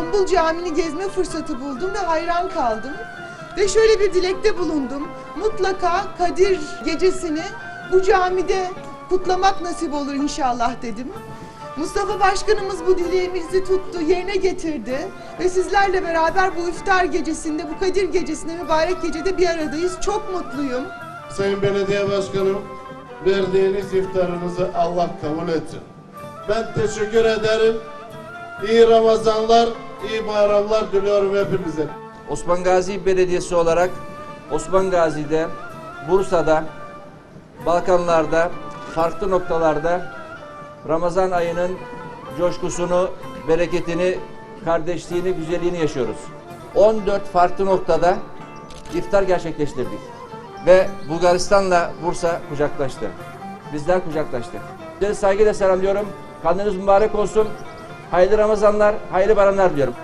İstanbul Camii'ni gezme fırsatı buldum ve hayran kaldım. Ve şöyle bir dilekte bulundum. Mutlaka Kadir gecesini bu camide kutlamak nasip olur inşallah dedim. Mustafa Başkanımız bu dileğimizi tuttu, yerine getirdi. Ve sizlerle beraber bu iftar gecesinde, bu Kadir gecesinde, mübarek gecede bir aradayız. Çok mutluyum. Sayın Belediye Başkanım, verdiğiniz iftarınızı Allah kabul etsin. Ben teşekkür ederim. İyi Ramazanlar, iyi bayramlar diliyorum hepimize. Osman Gazi Belediyesi olarak Osman Gazi'de, Bursa'da, Balkanlarda, farklı noktalarda Ramazan ayının coşkusunu, bereketini, kardeşliğini, güzelliğini yaşıyoruz. 14 farklı noktada iftar gerçekleştirdik. Ve Bulgaristan'la Bursa kucaklaştı. Bizler kucaklaştık. Sizleri saygıyla selamlıyorum. Kandiliniz mübarek olsun. Hayırlı Ramazanlar, hayırlı bayramlar diliyorum.